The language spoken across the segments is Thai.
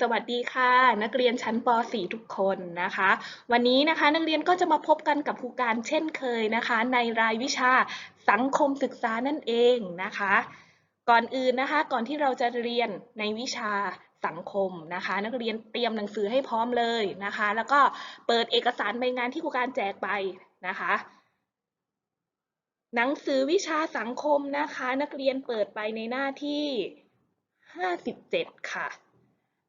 สวัสดีค่ะ นักเรียนชั้นป .4 ทุกคนนะคะ วันนี้นะคะนักเรียนก็จะมาพบกันกับครูการเช่นเคยนะคะ ในรายวิชาสังคมศึกษานั่นเองนะคะ ก่อนอื่นนะคะ ก่อนที่เราจะเรียนในวิชาสังคมนะคะ นักเรียนเตรียมหนังสือให้พร้อมเลยนะคะ แล้วก็เปิดเอกสารใบงานที่ครูการแจกไปนะคะ หนังสือวิชาสังคมนะคะ นักเรียนเปิดไปในหน้าที่ 57 ค่ะ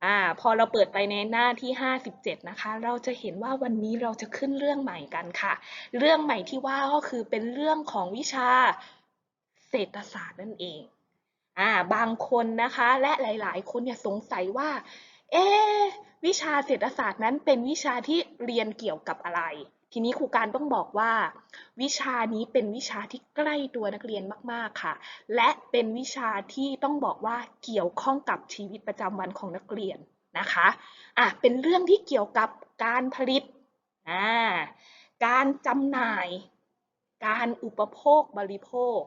อ่าพอเราเปิดไปในหน้าที่ 57 นะคะ เราจะเห็นว่าวันนี้เราจะขึ้นเรื่องใหม่กันค่ะ เรื่องใหม่ที่ว่าก็คือเป็นเรื่องของวิชาเศรษฐศาสตร์นั่นเองอ่าบางคนนะคะ และหลาย ๆ คนเนี่ยสงสัยว่า เอ๊วิชาเศรษฐศาสตร์นั้นเป็นวิชาที่เรียนเกี่ยวกับอะไร ทีนี้ครูการต้องบอกว่า วิชานี้เป็นวิชาที่ใกล้ตัวนักเรียนมาก ๆ ค่ะ และเป็นวิชาที่ต้องบอกว่าเกี่ยวข้องกับชีวิตประจำวันของนักเรียนนะคะอะเป็นเรื่องที่เกี่ยวกับการผลิตอ่าการจำหน่าย การอุปโภคบริโภค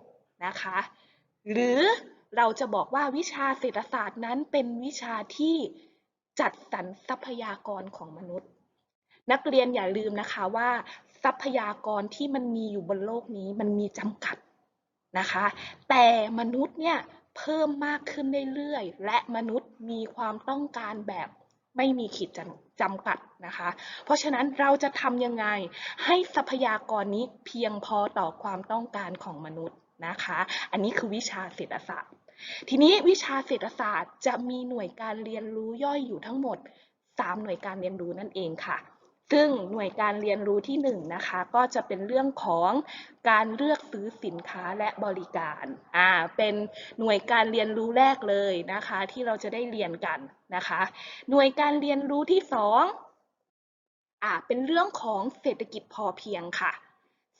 นะคะ หรือเราจะบอกว่าวิชาเศรษฐศาสตร์นั้นเป็นวิชาที่จัดสรรทรัพยากรของมนุษย์ นักเรียนอย่าลืมนะคะว่า ทรัพยากรที่มันมีอยู่บนโลกนี้มันมีจำกัดนะคะ แต่มนุษย์เนี่ยเพิ่มมากขึ้นเรื่อยๆ และมนุษย์มีความต้องการแบบไม่มีขีดจำกัดนะคะ เพราะฉะนั้นเราจะทำยังไงให้ทรัพยากรนี้เพียงพอต่อความต้องการของมนุษย์นะคะ อันนี้คือวิชาเศรษฐศาสตร์ ทีนี้วิชาเศรษฐศาสตร์จะมีหน่วยการเรียนรู้ย่อยอยู่ทั้งหมด 3 หน่วยการเรียนรู้นั่นเองค่ะ ซึ่งหน่วยการเรียนรู้ที่1นงนะคะก็จะเป็นเรื่องของการเลือกซื้อสินค้าและบริการอ่าเป็นหน่วยการเรียนรู้แรกเลยนะคะ ที่เราจะได้เรียนกันนะคะ หน่วยการเรียนรู้ที่2อ่าเป็นเรื่องของเศรษฐกิจพอเพียงค่ะ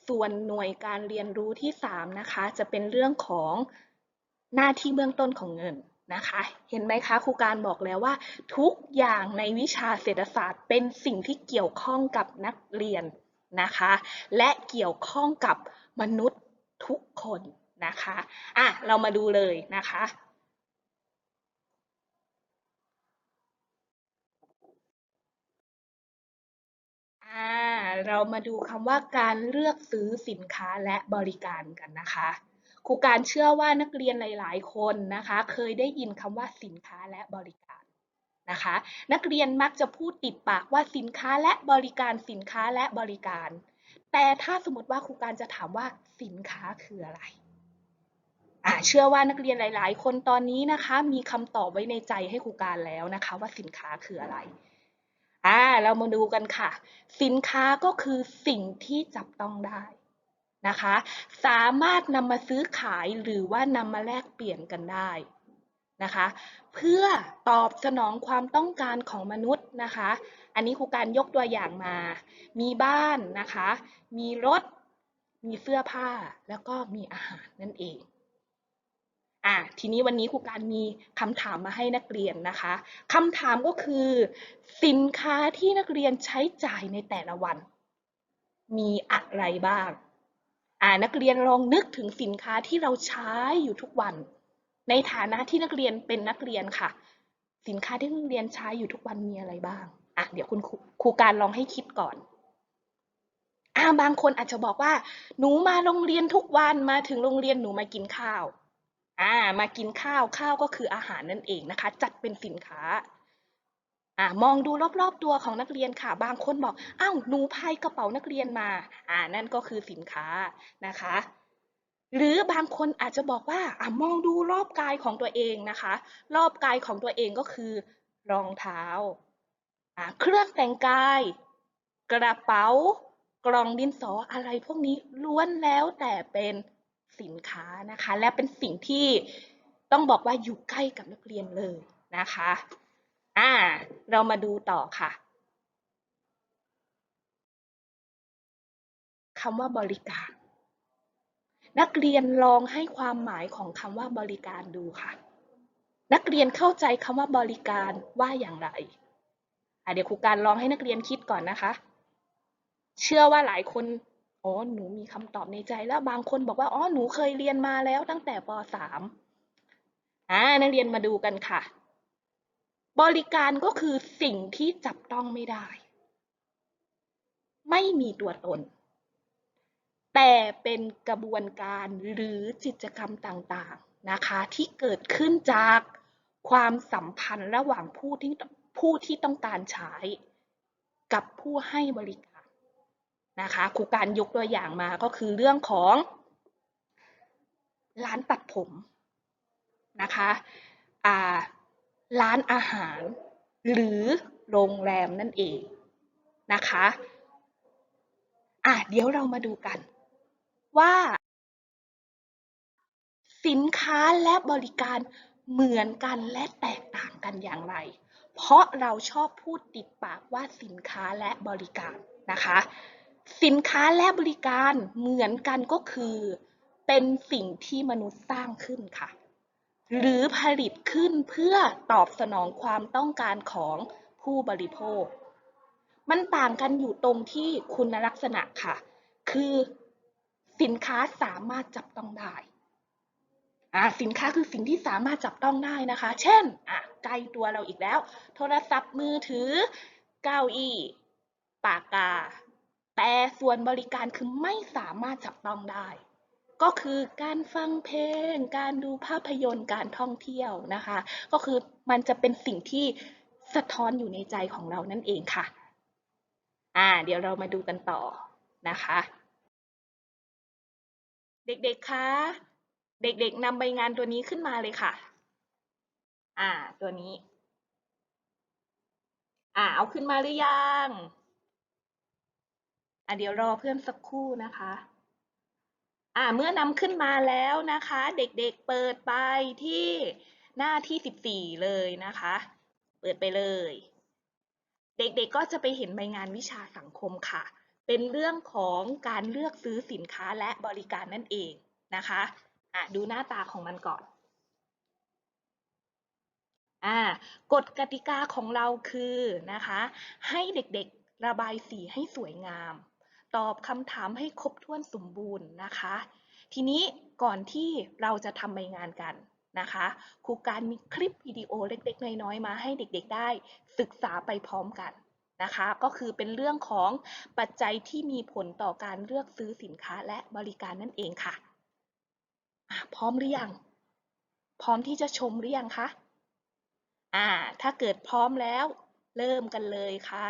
ส่วนหน่วยการเรียนรู้ที่3นะคะจะเป็นเรื่องของหน้าที่เบื้องต้นของเงิน นะคะ เห็นไหมคะครูการบอกแล้วว่า ทุกอย่างในวิชาเศรษฐศาสตร์ เป็นสิ่งที่เกี่ยวข้องกับนักเรียนนะคะ และเกี่ยวข้องกับมนุษย์ทุกคนนะคะอะเรามาดูเลยนะคะอ่าเรามาดูคำว่าการเลือกซื้อสินค้าและบริการกันนะคะ ครูการเชื่อว่านักเรียนหลาย ๆ คนนะคะ เคยได้ยินคำว่าสินค้าและบริการนะคะ นักเรียนมักจะพูดติดปากว่าสินค้าและบริการสินค้าและบริการ แต่ถ้าสมมติว่าครูการจะถามว่าสินค้าคืออะไรอ่าเชื่อว่านักเรียนหลาย ๆ คนตอนนี้นะคะ มีคำตอบไว้ในใจให้ครูการแล้วนะคะ ว่าสินค้าคืออะไรอ่าเรามาดูกันค่ะ สินค้าก็คือสิ่งที่จับต้องได้ นะคะ สามารถนำมาซื้อขายหรือว่านำมาแลกเปลี่ยนกันได้นะคะ เพื่อตอบสนองความต้องการของมนุษย์นะคะ อันนี้ครูการยกตัวอย่างมา มีบ้านนะคะ มีรถ มีเสื้อผ้าแล้วก็มีอาหารนั่นเองอะทีนี้วันนี้ครูการมีคำถามมาให้นักเรียนนะคะคำถามก็คือ สินค้าที่นักเรียนใช้จ่ายในแต่ละวัน มีอะไรบ้าง นักเรียนลองนึกถึงสินค้าที่เราใช้อยู่ทุกวัน ในฐานะที่นักเรียนเป็นนักเรียนค่ะ สินค้าที่นักเรียนใช้อยู่ทุกวันมีอะไรบ้างอะเดี๋ยวคุณครูคการลองให้คิดก่อนอ่าบางคนอาจจะบอกว่า หนูมาโรงเรียนทุกวันมาถึงโรงเรียนหนูมากินข้าวอ่ามากินข้าวข้าวก็คืออาหารนั่นเองนะคะ จัดเป็นสินค้า อ่ามองดูรอบๆตัวของนักเรียนค่ะ บางคนบอกอ้าวหนูพายกระเป๋านักเรียนมา อ่านั่นก็คือสินค้านะคะ หรือบางคนอาจจะบอกว่าอ่ามองดูรอบกายของตัวเองนะคะ รอบกายของตัวเองก็คือ รองเท้าอ่าเครื่องแต่งกาย กระเป๋ากล่องดินสออะไรพวกนี้ล้วนแล้วแต่เป็นสินค้านะคะ และเป็นสิ่งที่ต้องบอกว่าอยู่ใกล้กับนักเรียนเลยนะคะ อ่า เรามาดูต่อค่ะคำว่าบริการ นักเรียนลองให้ความหมายของคำว่าบริการดูค่ะ นักเรียนเข้าใจคำว่าบริการว่าอย่างไรอะเดี๋ยวครูการลองให้นักเรียนคิดก่อนนะคะ เชื่อว่าหลายคนอ๋อหนูมีคำตอบในใจแล้วบางคนบอกว่าอ๋อหนูเคยเรียนมาแล้วตั้งแต่ป .3 อ่านักเรียนมาดูกันค่ะ บริการก็คือสิ่งที่จับต้องไม่ได้ ไม่มีตัวตน แต่เป็นกระบวนการหรือกิจกรรมต่างๆนะคะที่เกิดขึ้นจากความสัมพันธ์ระหว่างผู้ที่ผู้ที่ต้องการใช้ กับผู้ให้บริการนะคะครูการยกตัวอย่างมาก็คือเรื่องของ ร้านตัดผมนะคะอ่า ร้านอาหาร หรือโรงแรมนั่นเองนะคะอะเดี๋ยวเรามาดูกัน ว่า สินค้าและบริการเหมือนกันและแตกต่างกันอย่างไร เพราะเราชอบพูดติดปากว่าสินค้าและบริการนะคะ สินค้าและบริการเหมือนกันก็คือ เป็นสิ่งที่มนุษย์สร้างขึ้นค่ะ หรือผลิตขึ้นเพื่อตอบสนองความต้องการของผู้บริโภค มันต่างกันอยู่ตรงที่คุณลักษณะค่ะ คือสินค้าสามารถจับต้องได้อ่าสินค้าคือสิ่งที่สามารถจับต้องได้นะคะ เช่นอะใกล้ตัวเราอีกแล้ว โทรศัพท์มือถือ เก้าอี้ปากกา แต่ส่วนบริการคือไม่สามารถจับต้องได้ ก็คือการฟังเพลง การดูภาพยนตร์ การท่องเที่ยวนะคะ ก็คือมันจะเป็นสิ่งที่สะท้อนอยู่ในใจของเรานั่นเองค่ะ อ่า เดี๋ยวเรามาดูกันต่อนะคะ เด็กๆ คะ เด็กๆนำใบงานตัวนี้ขึ้นมาเลยค่ะ อ่า ตัวนี้ อ่า เอาขึ้นมาหรือยัง อะเดี๋ยวรอเพื่อนสักครู่นะคะ อ่าเมื่อนำขึ้นมาแล้วนะคะ เด็กๆเปิดไปที่หน้าที่ 14 เลยนะคะ เปิดไปเลย เด็กๆก็จะไปเห็นใบงานวิชาสังคมค่ะ เป็นเรื่องของการเลือกซื้อสินค้าและบริการนั่นเองนะคะอะดูหน้าตาของมันก่อนอ่ากฎกติกาของเราคือนะคะ ให้เด็กๆระบายสีให้สวยงาม ตอบคำถามให้ครบถ้วนสมบูรณ์นะคะ ทีนี้ก่อนที่เราจะทำใบงานกันนะคะครูการมีคลิปวิดีโอเล็กๆ น้อยๆ มาให้เด็กๆ ได้ศึกษาไปพร้อมกันนะคะ ก็คือเป็นเรื่องของปัจจัยที่มีผลต่อการเลือกซื้อสินค้าและบริการนั่นเองค่ะอะพร้อมหรือยัง พร้อมที่จะชมหรือยังคะ อ่า ถ้าเกิดพร้อมแล้ว เริ่มกันเลยค่ะ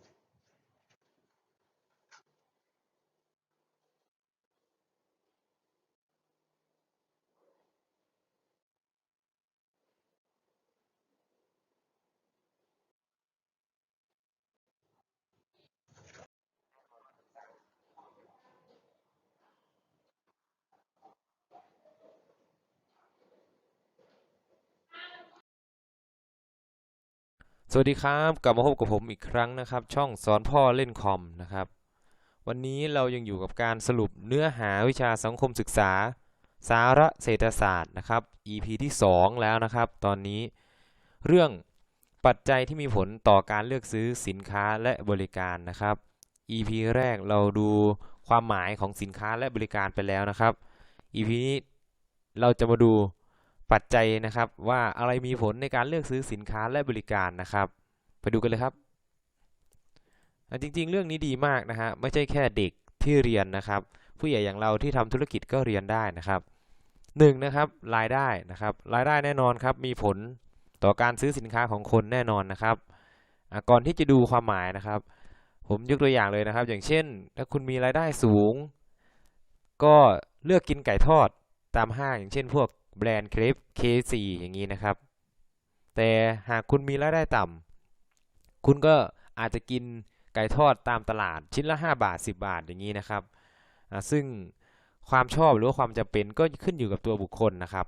สวัสดีครับกลับมาพบกับผมอีกครั้งนะครับ ช่องสอนพ่อเล่นคอมนะครับ วันนี้เรายังอยู่กับการสรุปเนื้อหาวิชาสังคมศึกษา สาระเศรษฐศาสตร์นะครับ EP ที่ 2 แล้วนะครับ ตอนนี้เรื่องปัจจัยที่มีผลต่อการเลือกซื้อสินค้าและบริการนะครับ EP แรกเราดูความหมายของสินค้าและบริการไปแล้วนะครับ EP นี้เราจะมาดู ปัจจัยนะครับว่าอะไรมีผลในการเลือกซื้อสินค้าและบริการนะครับ ไปดูกันเลยครับ จริงๆ เรื่องนี้ดีมากนะฮะไม่ใช่แค่เด็กที่เรียนนะครับ ผู้ใหญ่อย่างเราที่ทำธุรกิจก็เรียนได้นะครับหนึ่งนะครับรายได้นะครับรายได้แน่นอนครับมีผลต่อการซื้อสินค้าของคนแน่นอนนะครับก่อนที่จะดูความหมายนะครับ ผมยกตัวอย่างเลยนะครับ อย่างเช่น ถ้าคุณมีรายได้สูง ก็เลือกกินไก่ทอดตามห้างอย่างเช่น พวก แบรนด์เครป KFC อย่างนี้นะครับ แต่หากคุณมีรายได้ต่ำคุณก็อาจจะกินไก่ทอดตามตลาดชิ้นละ 5 บาท 10 บาทอย่างนี้นะครับ ซึ่งความชอบหรือว่าความจำเป็นก็ขึ้นอยู่กับตัวบุคคลนะครับ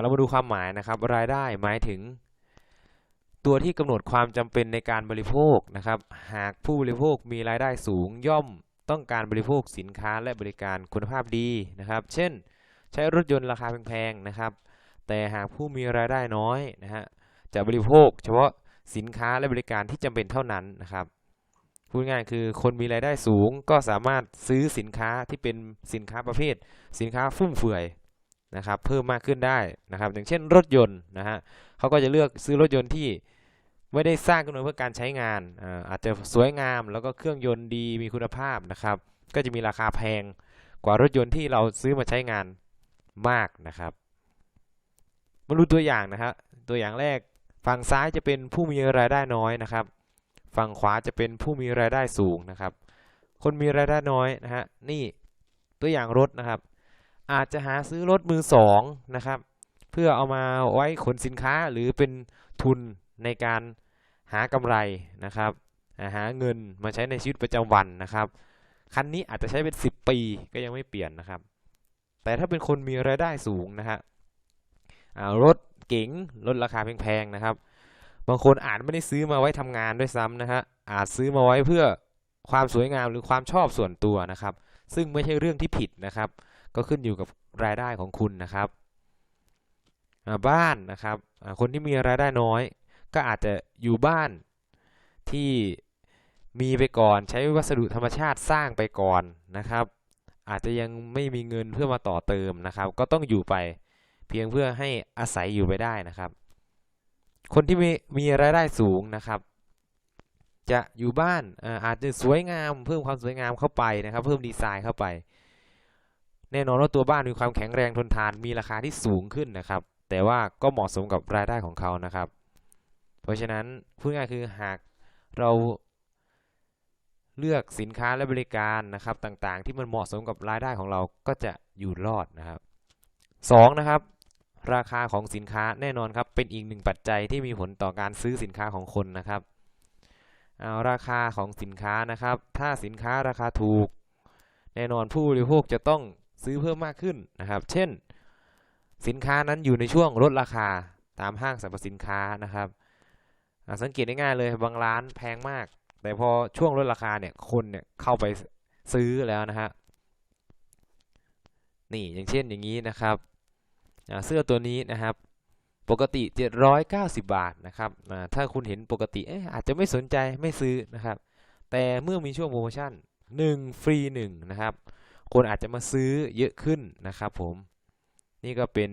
เรามาดูความหมายนะครับ รายได้หมายถึง ตัวที่กำหนดความจำเป็นในการบริโภคนะครับ หากผู้บริโภคมีรายได้สูงย่อมต้องการบริโภคสินค้าและบริการคุณภาพดีนะครับ เช่น ใช้รถยนต์ราคาแพงๆนะครับ แต่หากผู้มีรายได้น้อยนะฮะจะบริโภค เฉพาะสินค้าและบริการที่จำเป็นเท่านั้นนะครับพูดง่ายคือคนมีรายได้สูงก็สามารถซื้อสินค้าที่เป็นสินค้าประเภท สินค้าฟุ่มเฟือยนะครับ เพิ่มมากขึ้นได้นะครับ อย่างเช่นรถยนต์นะฮะเขาก็จะเลือกซื้อรถยนต์ที่ไม่ได้สร้างขึ้นมาเพื่อการใช้งานออาจจะสวยงามแล้วก็เครื่องยนต์ดีมีคุณภาพนะครับ ก็จะมีราคาแพงกว่ารถยนต์ที่เราซื้อมาใช้งาน มากนะครับมาดูตัวอย่างนะครับตัวอย่างแรกฝั่งซ้ายจะเป็นผู้มีรายได้น้อยนะครับ ฝั่งขวาจะเป็นผู้มีรายได้สูงนะครับ คนมีรายได้น้อยนะฮะนี่ตัวอย่างรถนะครับ อาจจะหาซื้อรถมือสองนะครับ เพื่อเอามาไว้ขนสินค้าหรือเป็นทุนในการหากำไรนะครับหาเงินมาใช้ในชีวิตประจำวันนะครับ คันนี้อาจจะใช้เป็น 10 ปีก็ยังไม่เปลี่ยนนะครับ แต่ถ้าเป็นคนมีรายได้สูงนะฮะรถเก๋งรถราคาแพงๆนะครับ บางคนอาจไม่ได้ซื้อมาไว้ทำงานด้วยซ้ำนะฮะอาจซื้อมาไว้เพื่อความสวยงามหรือความชอบส่วนตัวนะครับ ซึ่งไม่ใช่เรื่องที่ผิดนะครับ ก็ขึ้นอยู่กับรายได้ของคุณนะครับบ้านนะครับคนที่มีรายได้น้อย ก็อาจจะอยู่บ้านที่มีไปก่อนใช้วัสดุธรรมชาติสร้างไปก่อนนะครับ อาจจะยังไม่มีเงินเพื่อมาต่อเติมนะครับ ก็ต้องอยู่ไปเพียงเพื่อให้อาศัยอยู่ไปได้นะครับ คนที่มีมีรายได้สูงนะครับ จะอยู่บ้านอาจจะสวยงาม เพิ่มความสวยงามเข้าไปนะครับ เพิ่มดีไซน์เข้าไป แน่นอนว่าตัวบ้านมีความแข็งแรงทนทานมีราคาที่สูงขึ้นนะครับ แต่ว่าก็เหมาะสมกับรายได้ของเขานะครับ เพราะฉะนั้นพูดง่ายคือหากเรา เลือกสินค้าและบริการนะครับต่างๆ ที่มันเหมาะสมกับรายได้ของเราก็จะอยู่รอดนะครับสองนะครับราคาของสินค้าแน่นอนครับเป็นอีกหนึ่งปัจจัยที่มีผลต่อการซื้อสินค้าของคนนะครับเอาราคาของสินค้านะครับ ถ้าสินค้าราคาถูก แน่นอนผู้บริโภคจะต้องซื้อเพิ่มมากขึ้นนะครับ เช่น สินค้านั้นอยู่ในช่วงลดราคาตามห้างสรรพสินค้านะครับสังเกตง่ายๆเลยบางร้านแพงมาก แต่พอช่วงลดราคาเนี่ยคนเนี่ยเข้าไปซื้อแล้วนะฮะนี่อย่างเช่นอย่างนี้นะครับเสื้อตัวนี้นะครับ ปกติ 790 บาทนะครับถ้าคุณเห็นปกติเอ๊ะอาจจะไม่สนใจไม่ซื้อนะครับ แต่เมื่อมีช่วงโปรโมชั่น 1 ฟรี 1 นะครับ คนอาจจะมาซื้อเยอะขึ้นนะครับผมนี่ก็เป็น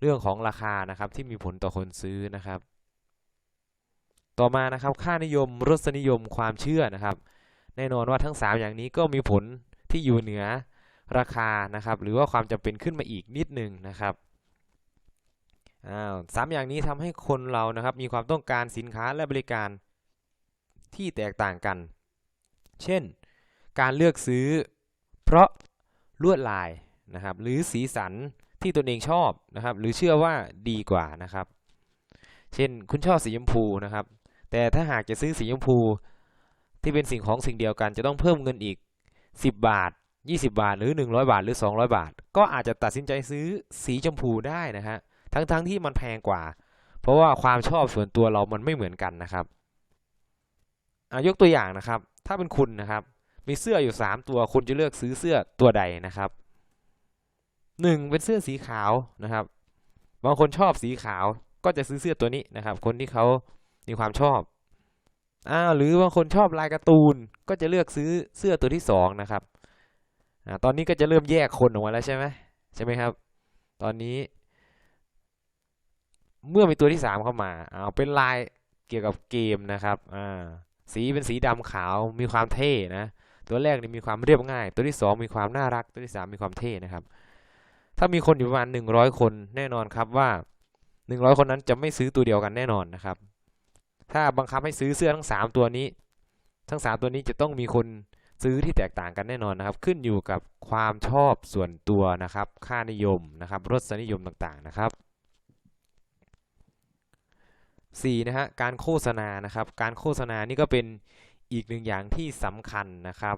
เรื่องของราคานะครับที่มีผลต่อคนซื้อนะครับ ต่อมานะครับค่านิยมรสนิยมความเชื่อนะครับ แน่นอนว่าทั้ง 3 อย่างนี้ก็มีผลที่อยู่เหนือราคานะครับ หรือว่าความจำเป็นขึ้นมาอีกนิดหนึ่งนะครับอ้าวสามอย่างนี้ทำให้คนเรานะครับมีความต้องการสินค้าและบริการที่แตกต่างกัน เช่น การเลือกซื้อเพราะลวดลายนะครับ หรือสีสันที่ตนเองชอบนะครับ หรือเชื่อว่าดีกว่านะครับ เช่นคุณชอบสีชมพูนะครับ แต่ถ้าหากจะซื้อสีชมพู ที่เป็นสิ่งของสิ่งเดียวกัน จะต้องเพิ่มเงินอีก 10 บาท 20 บาทหรือ 100 บาทหรือ 200 บาท ก็อาจจะตัดสินใจซื้อสีชมพูได้นะฮะทั้งๆทที่มันแพงกว่า เพราะว่าความชอบส่วนตัวเรามันไม่เหมือนกันนะครับยกตัวอย่างนะครับ ถ้าเป็นคุณนะครับ มีเสื้ออยู่ 3 ตัวคุณจะเลือกซื้อเสื้อตัวใดนะครับหนึ่งเป็นเสื้อสีขาวนะครับ บางคนชอบสีขาวก็จะซื้อเสื้อตัวนี้นะครับ คนที่เขา มีความชอบอ้าวหรือบางคนชอบลายการ์ตูนก็จะเลือกซื้อเสื้อตัวที่สองนะครับอ่าตอนนี้ก็จะเริ่มแยกคนออกมาแล้วใช่ไหมใช่ไหมครับ ตอนนี้ เมื่อมีตัวที่สามเข้ามาเอาเป็นลายเกี่ยวกับเกมนะครับอ่าสีเป็นสีดำขาวมีความเท่นะ ตัวแรกนี่มีความเรียบง่าย ตัวที่สองมีความน่ารัก ตัวที่สามมีความเท่นะครับ ถ้ามีคนอยู่ประมาณหนึ่งร้อยคนแน่นอนครับว่าหนึ่งร้อยคนนั้นจะไม่ซื้อตัวเดียวกันแน่นอนนะครับ ถ้าบังคับให้ซื้อเสื้อทั้งสามตัวนี้ ทั้งสามตัวนี้จะต้องมีคนซื้อที่แตกต่างกันแน่นอนนะครับ ขึ้นอยู่กับความชอบส่วนตัวนะครับ ค่านิยมนะครับรสนิยมต่างๆนะครับ 4 นะฮะการโฆษณานะครับ การโฆษณานี่ก็เป็นอีกหนึ่งอย่างที่สำคัญนะครับ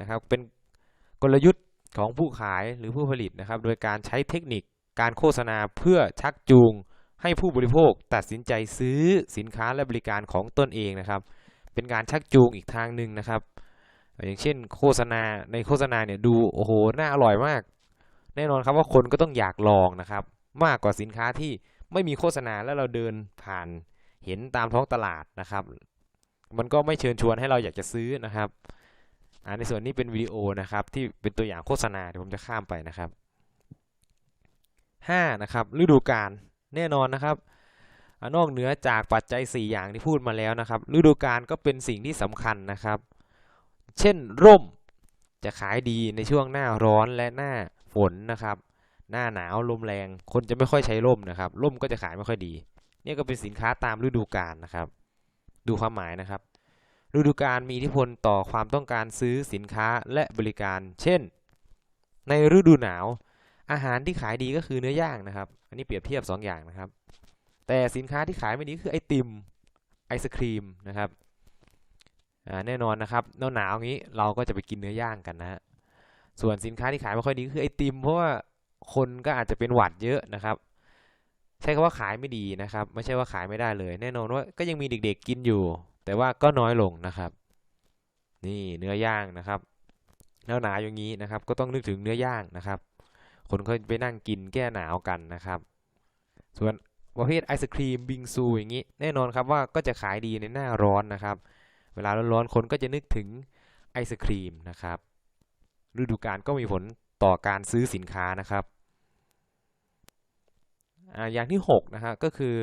นะครับ เป็นกลยุทธ์ของผู้ขายหรือผู้ผลิตนะครับ โดยการใช้เทคนิคการโฆษณาเพื่อชักจูง ให้ผู้บริโภคตัดสินใจซื้อสินค้าและบริการของตนเองนะครับ เป็นการชักจูงอีกทางหนึ่งนะครับ อย่างเช่นโฆษณาในโฆษณาเนี่ยดูโอ้โหน่าอร่อยมาก แน่นอนครับว่าคนก็ต้องอยากลองนะครับ มากกว่าสินค้าที่ไม่มีโฆษณาแล้วเราเดินผ่านเห็นตามท้องตลาดนะครับ มันก็ไม่เชิญชวนให้เราอยากจะซื้อนะครับในส่วนนี้เป็นวิดีโอนะครับที่เป็นตัวอย่างโฆษณาเดี๋ยวผมจะข้ามไปนะครับ5นะครับฤดูกาล แน่นอนนะครับอนอกเหนือจากปัจจัย 4 อย่างที่พูดมาแล้วนะครับฤดูกาลก็เป็นสิ่งที่สำคัญนะครับ เช่นร่มจะขายดีในช่วงหน้าร้อนและหน้าฝนนะครับ หน้าหนาวลมแรง คนจะไม่ค่อยใช้ร่มนะครับ ร่มก็จะขายไม่ค่อยดี นี่ก็เป็นสินค้าตามฤดูกาลนะครับ ดูความหมายนะครับ ฤดูกาลมีอิทธิพลต่อความต้องการซื้อสินค้าและบริการ เช่น ในฤดูหนาว อาหารที่ขายดีก็คือเนื้อย่างนะครับ อันนี้เปรียบเทียบ 2 อย่างนะครับ แต่สินค้าที่ขายไม่ดีคือไอติมไอศครีมนะครับแน่นอนนะครับหนาวหนาวงี้เราก็จะไปกินเนื้อย่างกันนะฮะส่วนสินค้าที่ขายไม่ค่อยดีคือไอติมเพราะว่าคนก็อาจจะเป็นหวัดเยอะนะครับ ใช้คำว่าขายไม่ดีนะครับ ไม่ใช่ว่าขายไม่ได้เลย แน่นอนว่าก็ยังมีเด็กๆกินอยู่ แต่ว่าก็น้อยลงนะครับ นี่เนื้อย่างนะครับหนาวหนาวอย่างนี้นะครับ ก็ต้องนึกถึงเนื้อย่างนะครับ คนเขาไปนั่งกินแก้หนาวกันนะครับ ส่วนประเภทไอศครีมบิงซูอย่างนี้แน่นอนครับว่าก็จะขายดีในหน้าร้อนนะครับ เวลาร้อนๆคนก็จะนึกถึงไอศครีมนะครับ ฤดูกาลก็มีผลต่อการซื้อสินค้านะครับออย่างที่6นะฮะก็คือ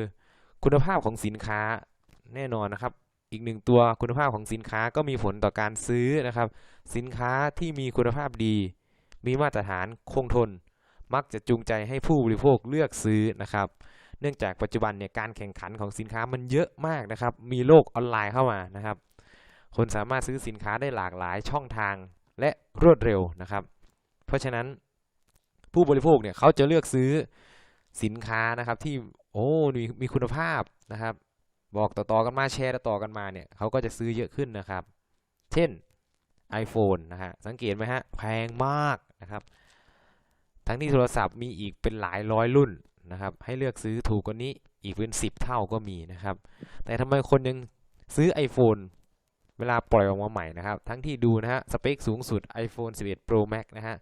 คุณภาพของสินค้าแน่นอนนะครับ อีกหนึ่งตัวคุณภาพของสินค้าก็มีผลต่อการซื้อนะครับ สินค้าที่มีคุณภาพดี มีมาตรฐานคงทน มักจะจูงใจให้ผู้บริโภคเลือกซื้อนะครับ เนื่องจากปัจจุบันเนี่ยการแข่งขันของสินค้ามันเยอะมากนะครับ มีโลกออนไลน์เข้ามานะครับ คนสามารถซื้อสินค้าได้หลากหลายช่องทางและรวดเร็วนะครับ เพราะฉะนั้นผู้บริโภคเนี่ยเขาจะเลือกซื้อสินค้านะครับที่โอ้มีมีคุณภาพนะครับ บอกต่อๆกันมาแชร์ต่อกันมาเนี่ยเขาก็จะซื้อเยอะขึ้นนะครับ เช่น iPhone นะฮะสังเกตไหมฮะแพงมากนะครับ ทั้งที่โทรศัพท์มีอีกเป็นหลายร้อยรุ่นนะครับ ให้เลือกซื้อถูกกว่านี้อีกเป็น 10 เท่าก็มีนะครับ แต่ทำไมคนยังซื้อ iPhone เวลาปล่อยออกมาใหม่นะครับ ทั้งที่ดูนะฮะ สเปคสูงสุด iPhone 11 Pro Max นะฮะ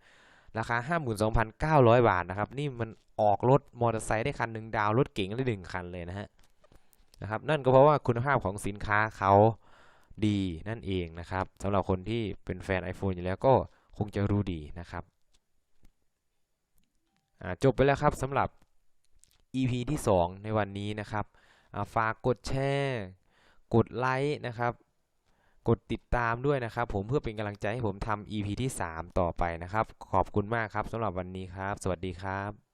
ราคา 52,900 บาทนะครับ นี่มันออกรถมอเตอร์ไซค์ได้คันหนึ่งดาวรถเก๋งได้หนึ่งคันเลยนะฮะนะครับ นั่นก็เพราะว่าคุณภาพของสินค้าเขาดีนั่นเองนะครับสำหรับคนที่เป็นแฟน iPhone อยู่แล้วก็คงจะรู้ดีนะครับ จบไปแล้วครับสำหรับ EP ที่ 2 ในวันนี้นะครับฝากกดแชร์ กดไลค์นะครับ กดติดตามด้วยนะครับ ผมเพื่อเป็นกำลังใจให้ผมทำ EP ที่ 3 ต่อไปนะครับ ขอบคุณมากครับสำหรับวันนี้ครับ สวัสดีครับ